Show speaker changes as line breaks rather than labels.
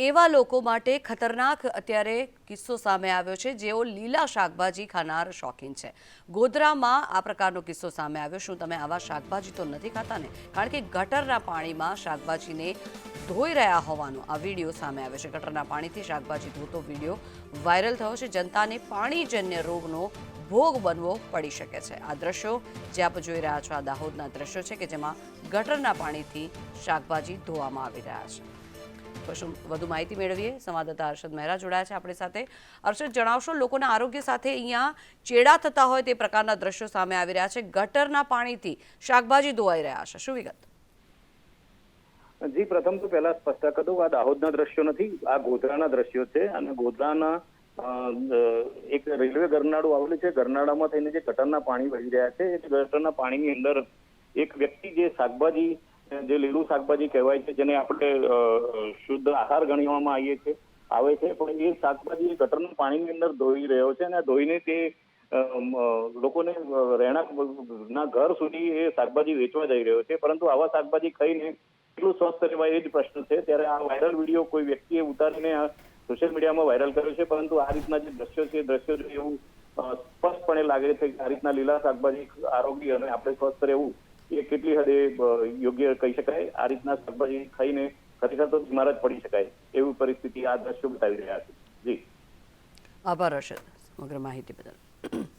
એવા લોકો માટે ખતરનાક અત્યારે કિસ્સો સામે આવ્યો છે જેઓ લીલા શાકભાજી ખાનાર શોખીન છે. ગોધરામાં આ પ્રકારનો કિસ્સો સામે આવ્યો. શું તમે આવા શાકભાજી તો નથી ખાતા ને? કારણ કે ગટરના પાણીમાં શાકભાજીને ધોઈ રહ્યા હોવાનો આ વીડિયો સામે આવ્યો છે. ગટરના પાણીથી શાકભાજી ધોતો વીડિયો વાયરલ થયો છે. જનતાને પાણીજન્ય રોગનો ભોગ બનવો પડી શકે છે. આ દ્રશ્યો જે આપ જોઈ રહ્યા છો, આ દાહોદના દ્રશ્યો છે કે જેમાં ગટરના પાણીથી શાકભાજી ધોવામાં આવી રહ્યા છે. તો વધુ માહિતી મેળવીએ. સંવાદદાતા હર્ષદ મહેરા જોડાયા છે આપણી સાથે. હર્ષદ જણાવશો, લોકોના આરોગ્ય સાથે અહીંયા ચેડા થતા હોય તે પ્રકારના દ્રશ્યો સામે આવી રહ્યા છે. ગટરના પાણીથી શાકભાજી ધોવાઈ રહ્યા છે. શું વિગત?
જી, પ્રથમ તો પહેલા સ્પષ્ટ કરી દઉં આ દાહોદના દ્રશ્યો નથી, આ ગોધરાના દ્રશ્યો છે અને ગોધરાના એક રેલવે ગરનાળું આવેલું છે. ગરનાળામાં થઈને જે ગટરના પાણી વહી રહ્યા છે, એ ગટરના પાણીની અંદર એક વ્યક્તિ જે શાકભાજી જે લીલું શાકભાજી કહેવાય છે, જેને આપણે શુદ્ધ આહાર ગણવામાં આવીએ છીએ, આવે છે. પણ એ શાકભાજી ગટરના પાણીની અંદર ધોઈ રહ્યો છે અને ધોઈને તે લોકોને રહેણાંક, ના ઘર સુધી એ શાકભાજી વેચવા જઈ રહ્યો છે. પરંતુ આવા શાકભાજી ખાઈને કેટલું સ્વસ્થ રહેવાય એ જ પ્રશ્ન છે. ત્યારે આ વાયરલ વીડિયો કોઈ વ્યક્તિએ ઉતારીને સોશિયલ મીડિયામાં વાયરલ કર્યો છે. પરંતુ આ રીતના જે દ્રશ્યો છે દ્રશ્યો એવું સ્પષ્ટપણે લાગે છે કે આ રીતના લીલા શાકભાજી આરોગ્ય અને આપણે સ્વસ્થ રહેવું એ કેટલી હદે યોગ્ય કહી શકાય? આ રીતના શાકભાજી ખાઈને ખરેખર તો બીમાર જ પડી શકાય એવી પરિસ્થિતિ આ દ્રશ્યો બતાવી રહ્યા છે. જી.
આભાર હર્ષદ, સમગ્ર માહિતી બદલ.